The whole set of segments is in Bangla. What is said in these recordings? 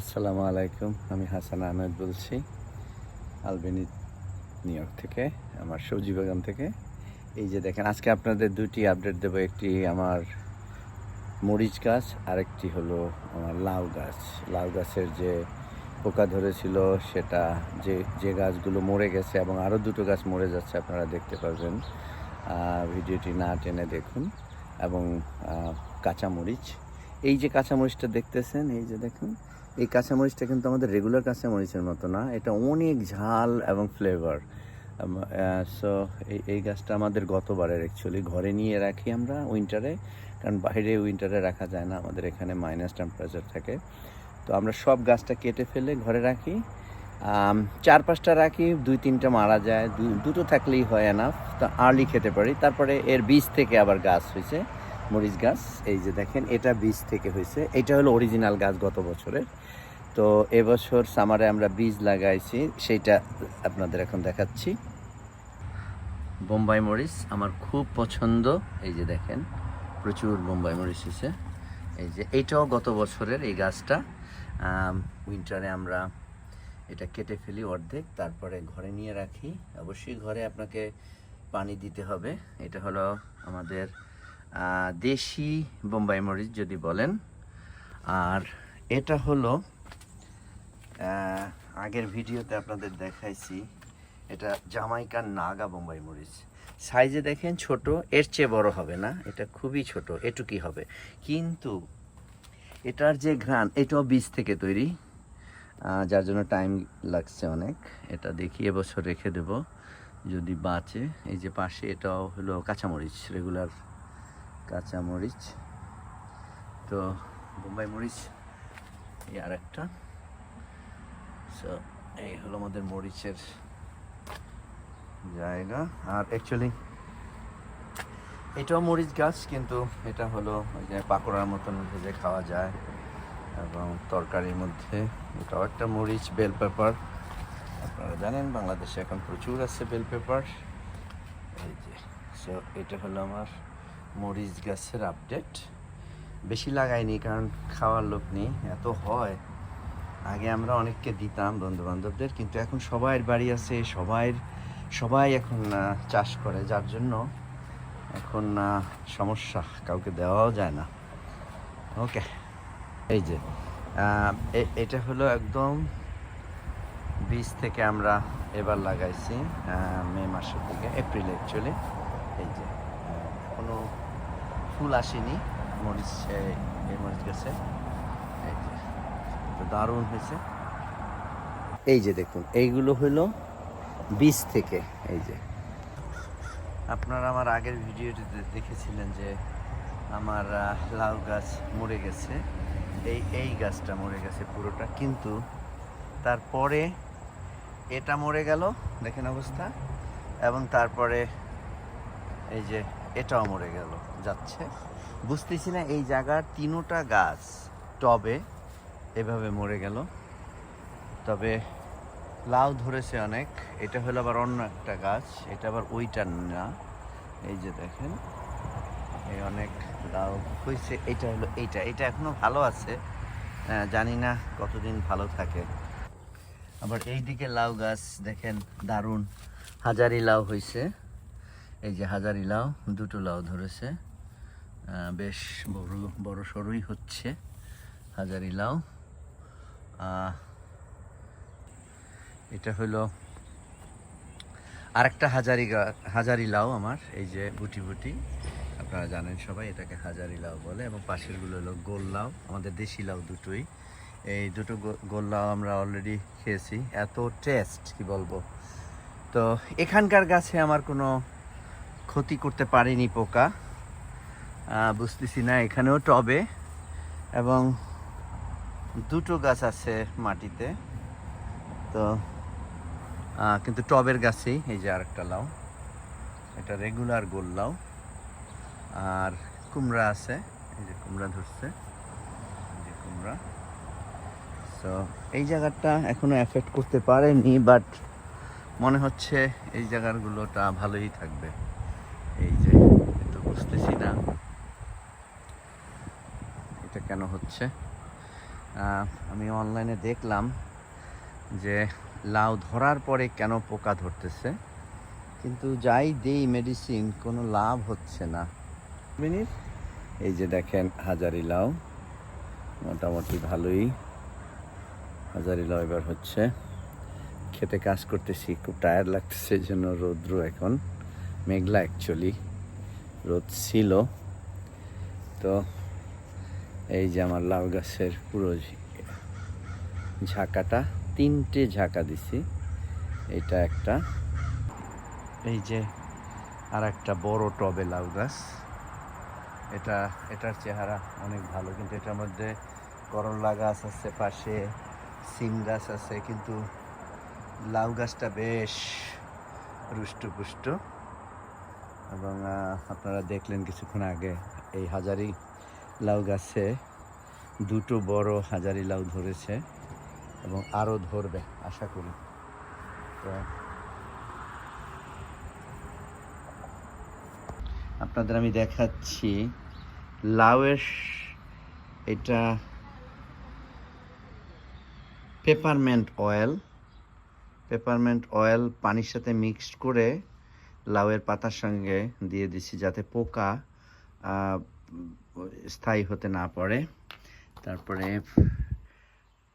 আসসালামু আলাইকুম, আমি হাসান আহমেদ বলছি, আলবেনি, নিউ ইয়র্ক থেকে, আমার সবজি বাগান থেকে। এই যে দেখেন, আজকে আপনাদের দুটি আপডেট দেবো, একটি আমার মরিচ গাছ, আরেকটি হলো আমার লাউ গাছ। লাউ গাছের যে পোকা ধরেছিল, সেটা যে যে গাছগুলো মরে গেছে, এবং আরও দুটো গাছ মরে যাচ্ছে, আপনারা দেখতে পারবেন। ভিডিওটি না টেনে দেখুন, এবং কাঁচামরিচ। এই যে কাঁচামরিচটা দেখতেছেন, এই যে দেখুন এই কাঁচামরিচটা কিন্তু আমাদের রেগুলার কাঁচামরিচের মতো না, এটা অনেক ঝাল এবং ফ্লেভার সো এই এই গাছটা আমাদের গতবারের অ্যাকচুয়ালি ঘরে নিয়ে রাখি আমরা উইন্টারে কারণ বাইরে উইন্টারে রাখা যায় না, আমাদের এখানে মাইনাস টেম্পারেচার থাকে। তো আমরা সব গাছটা কেটে ফেলে ঘরে রাখি। চার পাঁচটা রাখি, দুই তিনটা মারা যায় দুটো থাকলেই হয় এনাফ তো আর্লি খেতে পারি। তারপরে এর বীজ থেকে আবার গাছ হয়েছে। মরিচ গাছ, এই যে দেখেন, এটা বীজ থেকে হয়েছে। এটা হলো অরিজিনাল গাছ গত বছরের। তো এবছর সামারে আমরা বীজ লাগাইছি, সেইটা আপনাদের এখন দেখাচ্ছি। বোম্বাই মরিচ আমার খুব পছন্দ। এই যে দেখেন, প্রচুর বোম্বাই মরিচ হয়েছে। এই যে এইটাও গত বছরের এই গাছটা। উইন্টারে আমরা এটা কেটে ফেলি অর্ধেক, তারপরে ঘরে নিয়ে রাখি। অবশ্যই ঘরে আপনাকে পানি দিতে হবে। এটা হলো আমাদের দেশি বোম্বাই মরিচ যদি বলেন। আর এটা হলো আগের ভিডিওতে আপনাদের দেখাইছি, এটা জামাইকার নাগা বোম্বাই মরিচ। সাইজে দেখেন ছোট, এর চেয়ে বড় হবে না, এটা খুবই ছোট এটুকি হবে। কিন্তু এটার যে ঘ্রাণ, এটাও বীজ থেকে তৈরি যার জন্য টাইম লাগছে অনেক। এটা দেখি এবছর রেখে দেব, যদি বাঁচে। এই যে পাশে এটাও হলো কাঁচামরিচ, রেগুলার কাঁচামরিচ। তো বোম্বাই মরিচ এই আর একটা সো এই হলো আমাদের মরিচের জায়গা। আর অ্যাকচুয়ালি এটাও মরিচ গাছ, কিন্তু এটা হলো ওই যে পাকোড়ার মতন ভেজে খাওয়া যায়। এবং তরকারির মধ্যে এটাও একটা মরিচ বেল পেপার আপনারা জানেন, বাংলাদেশে এখন প্রচুর আছে বেল পেপার এই যে সো এটা হলো আমার মরিচ গাছের আপডেট বেশি লাগাইনি, কারণ খাওয়ার লোক নেই, এত হয়। আগে আমরা অনেককে দিতাম বন্ধু বান্ধবদের কিন্তু এখন সবাইয়ের বাড়ি আছে সবাই সবাই এখন চাষ করে, যার জন্য এখন সমস্যা, কাউকে দেওয়াও যায় না। ওকে এই যে এটা হলো একদম বীজ থেকে আমরা এবার লাগাইছি মে মাসের দিকে এপ্রিল অ্যাকচুয়ালি এই যে কোনো ফুল আসেনি, মরিচ এই মরিচ গাছে। তো দারুণ হয়েছে। এই যে দেখুন, এইগুলো হলো বীজ থেকে, এই যে। আপনারা আমার আগের ভিডিওটিতে দেখেছিলেন যে আমার লাউ গাছ মরে গেছে। এই এই গাছটা মরে গেছে পুরোটা, কিন্তু তারপরে এটা মরে গেল, দেখেন অবস্থা। এবং তারপরে এই যে এটাও মরে গেল, যাচ্ছে। বুঝতেছি না এই জায়গার তিনোটা গাছ টবে এভাবে মরে গেল। তবে লাউ ধরেছে অনেক, এটা হলো আবার অন্য একটা গাছ, এটা আবার ওইটার না। এই যে দেখেন, এই অনেক লাউ হয়েছে, এটা হলো এইটা, এটা এখনও ভালো আছে। জানি না কতদিন ভালো থাকে। আবার এই দিকে লাউ গাছ, দেখেন, দারুণ। হাজারি লাউ হয়েছে। এই যে হাজারি লাউ, দুটো লাউ ধরেছে। বেশ বড় বড় সরুই হচ্ছে হাজারি লাউ। এটা হলো আরেকটা হাজারি হাজারি লাউ আমার, এই যে বুটি বুটি। আপনারা জানেন সবাই, এটাকে হাজারি লাউ বলে, এবং পাশেরগুলো হলো গোল লাউ, আমাদের দেশি লাউ দুটোই। এই দুটো গোল লাউ আমরা অলরেডি খেয়েছি। এত টেস্ট কি বলব? তো এখানকার গাছে আমার কোনো ক্ষতি করতে পারেনি পোকা। বুঝতেছি না, এখানেও টবে। এবং দুটো গাছ আছে মাটিতে। তো কিন্তু টবের গাছেই, এই যে আরেকটা লাউ। এটা রেগুলার গোল লাউ। আর কুমড়া আছে, এই যে কুমড়া ধরছে। যে কুমড়া। তো এই জায়গাটা এখনও এফেক্ট করতে পারেনি বাট মনে হচ্ছে এই জায়গাগুলোটা ভালোই থাকবে। বুঝতেছি না। এটা কেন হচ্ছে? আমি অনলাইনে দেখলাম যে লাউ ধরার পরে কেন পোকা ধরতেছে। কিন্তু যাই দেই মেডিসিন কোনো লাভ হচ্ছে না। মিনিট। এই যে দেখেন হাজারি লাউ। মোটামুটি ভালোই। হাজারি লাউ এবার হচ্ছে। খেতে কাজ করতেছি খুব টায়ার লাগতেছে এই জন্য রৌদ্র এখন মেঘলা অ্যাকচুয়ালি রোদ ছিল। তো এই যে আমার লাউ গাছের পুরো ঝাঁকাটা, তিনটে ঝাঁকা দিছি। এটা একটা। এই যে আর একটা বড় টবে লাউ গাছ। এটা, এটার চেহারা অনেক ভালো, কিন্তু এটার মধ্যে করলা গাছ আছে পাশে, সিম গাছ আছে, কিন্তু লাউ গাছটা বেশ রুষ্টপুষ্ট। এবং আপনারা দেখলেন কিছুক্ষণ আগে এই হাজারি লাউ গাছে দুটো বড় হাজারি লাউ ধরেছে এবং আরও ধরবে, আশা করি। তো আপনাদের আমি দেখাচ্ছি লাউয়ের এটা পেপারমেন্ট অয়েল পেপারমেন্ট অয়েল পানির সাথে মিক্সড করে লাউয়ের পাতার সঙ্গে দিয়ে দিচ্ছি যাতে পোকা স্থায়ী হতে না পারে। তারপরে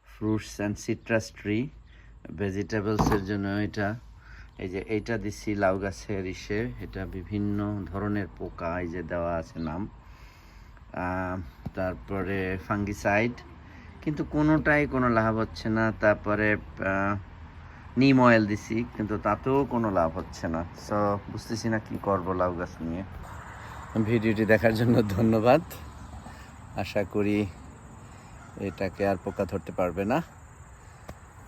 ফ্রুটস অ্যান্ড সিট্রাস ট্রি ভেজিটেবলসের জন্য এটা, এই যে এইটা দিছি লাউ গাছের ইসে, এটা বিভিন্ন ধরনের পোকা, এই যে দেওয়া আছে নাম। তারপরে ফাঙ্গিসাইড কিন্তু কোনোটাই কোনো লাভ হচ্ছে না। তারপরে নিম অয়েল দিছি, কিন্তু তাতেও কোনো লাভ হচ্ছে না। সো বুঝতেছি না কি করব লাউ গাছ নিয়ে। ভিডিওটি দেখার জন্য ধন্যবাদ। আশা করি এটাকে আর পোকা ধরতে পারবে না।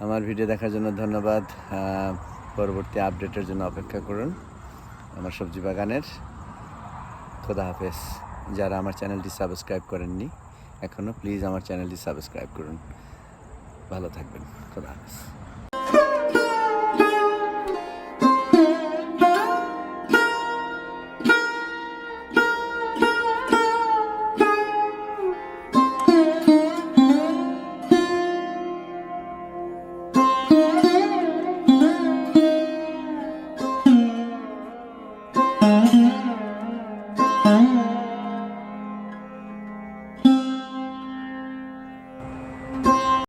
আমার ভিডিও দেখার জন্য ধন্যবাদ। পরবর্তী আপডেটের জন্য অপেক্ষা করুন আমার সবজি বাগানের। খোদা হাফেজ। যারা আমার চ্যানেলটি সাবস্ক্রাইব করেননি এখনও প্লিজ আমার চ্যানেলটি সাবস্ক্রাইব করুন। ভালো থাকবেন। খোদা হাফেজ।